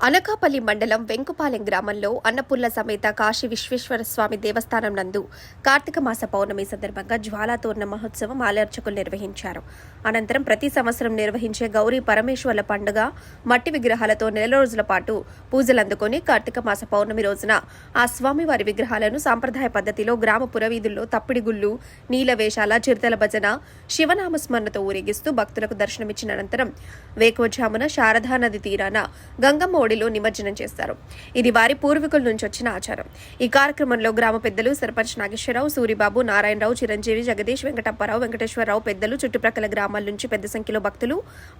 అనకాపల్లి మండలం వెంకుపాలెం గ్రామంలో అన్నపుల్ల సమేత కాశీ విశ్వేశ్వర స్వామి దేవస్థానం నందు కార్తీక మాస పౌర్ణమి సందర్భంగా జ్వాలాతోరణ మహోత్సవం ఆలర్చకులు నిర్వహించారు. అనంతరం ప్రతి సంవత్సరం నిర్వహించే గౌరీ పరమేశ్వర్ల పండుగ మట్టి విగ్రహాలతో నెల రోజుల పాటు పూజలు అందుకొని కార్తీక మాస పౌర్ణమి రోజున ఆ స్వామివారి విగ్రహాలను సాంప్రదాయ పద్ధతిలో గ్రామ పురవీధుల్లో తప్పిడిగుళ్ళు నీలవేషాల నీల వేషాల చిరుతల భజన శివనామ స్మరణతో ఊరేగిస్తూ భక్తులకు దర్శనమిచ్చిన అనంతరం వేకువజామున శారదా నది తీరాన గంగమ్మ ఒడిలో నిమజ్జనం చేస్తారు. ఇది వారి పూర్వీకుల నుంచి వచ్చిన ఆచారం. ఈ కార్యక్రమంలో గ్రామ పెద్దలు సర్పంచ్ నాగేశ్వరరావు సూరిబాబు నారాయణరావు చిరంజీవి జగదీష్ వెంకటప్పారావు వెంకటేశ్వరరావు పెద్దలు చుట్టుప్రక్కల గ్రామాల నుంచి పెద్ద సంఖ్యలో భక్తులు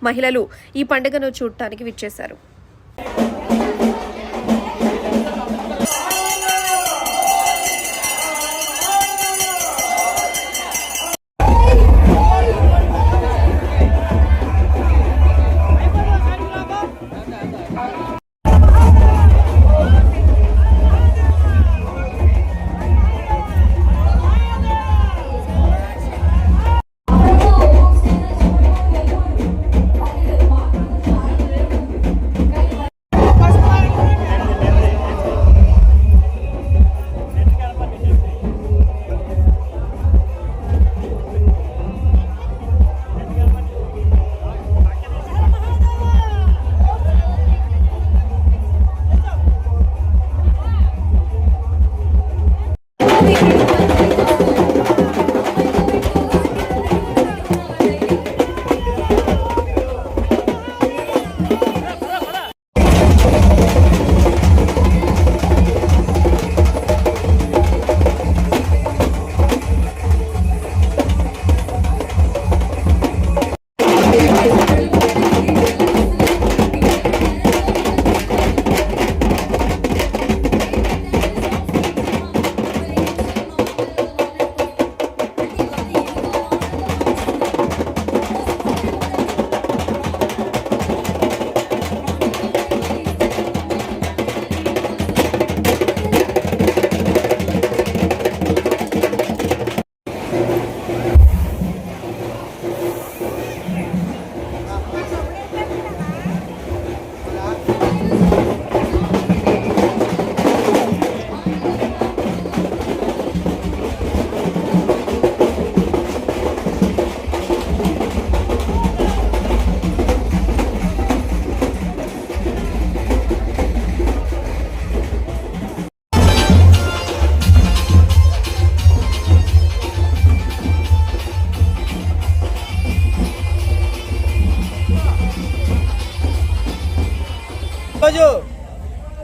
మహిళలు ఈ పండుగను చూడటానికి విచ్చేశారు.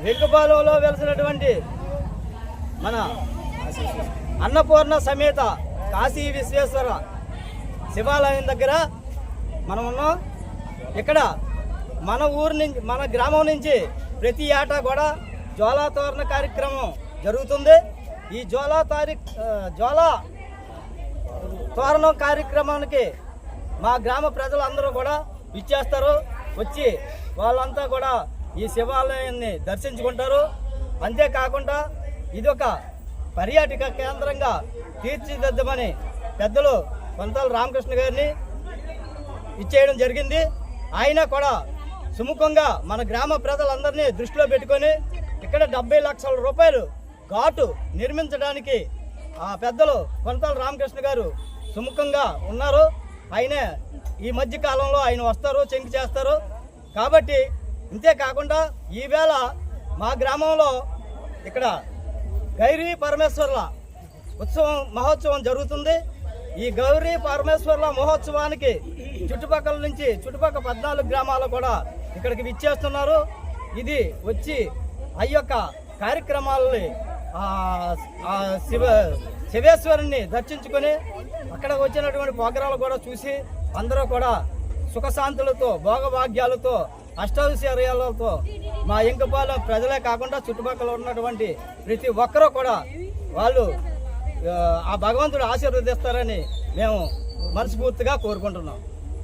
వెంకపాలెంలో వెలిసినటువంటి మన అన్నపూర్ణ సమేత కాశీ విశ్వేశ్వర శివాలయం దగ్గర మనం ఉన్నాం. ఇక్కడ మన ఊరు నుంచి మన గ్రామం నుంచి ప్రతి ఏటా కూడా జ్వాలా తోరణ కార్యక్రమం జరుగుతుంది. ఈ జ్వాలా తారీ జ్వాలా తోరణం కార్యక్రమానికి మా గ్రామ ప్రజలందరూ కూడా ఇచ్చేస్తారు వచ్చి వాళ్ళంతా కూడా ఈ శివాలయాన్ని దర్శించుకుంటారు. అంతేకాకుండా ఇది ఒక పర్యాటక కేంద్రంగా తీర్చిదిద్దమని పెద్దలు పంతాల రామకృష్ణ గారిని ఇచ్చేయడం జరిగింది. ఆయన కూడా సుముఖంగా మన గ్రామ ప్రజలందరినీ దృష్టిలో పెట్టుకొని ఇక్కడ డెబ్బై లక్షల రూపాయలు ఘాటు నిర్మించడానికి ఆ పెద్దలు కొనతాల రామకృష్ణ గారు సుముఖంగా ఉన్నారు. ఆయనే ఈ మధ్య కాలంలో ఆయన వస్తారు చెంకి చేస్తారు. కాబట్టి ఇంతేకాకుండా ఈవేళ మా గ్రామంలో ఇక్కడ గౌరీ పరమేశ్వర్ల ఉత్సవం మహోత్సవం జరుగుతుంది. ఈ గౌరీ పరమేశ్వర్ల మహోత్సవానికి చుట్టుపక్కల నుంచి చుట్టుపక్కల పద్నాలుగు గ్రామాలు కూడా ఇక్కడికి విచ్చేస్తున్నారు. ఇది వచ్చి ఆ యొక్క కార్యక్రమాలని శివ శివేశ్వరుని దర్శించుకొని అక్కడ వచ్చినటువంటి పోగ్రాలు కూడా చూసి అందరూ కూడా సుఖశాంతులతో భోగభాగ్యాలతో అష్టౌశ్వర్యాలతో మా ఇంకపాల ప్రజలే కాకుండా చుట్టుపక్కల ఉన్నటువంటి ప్రతి ఒక్కరూ కూడా వాళ్ళు ఆ, ఆ భగవంతుడు ఆశీర్వదిస్తారని మేము మనస్ఫూర్తిగా కోరుకుంటున్నాం.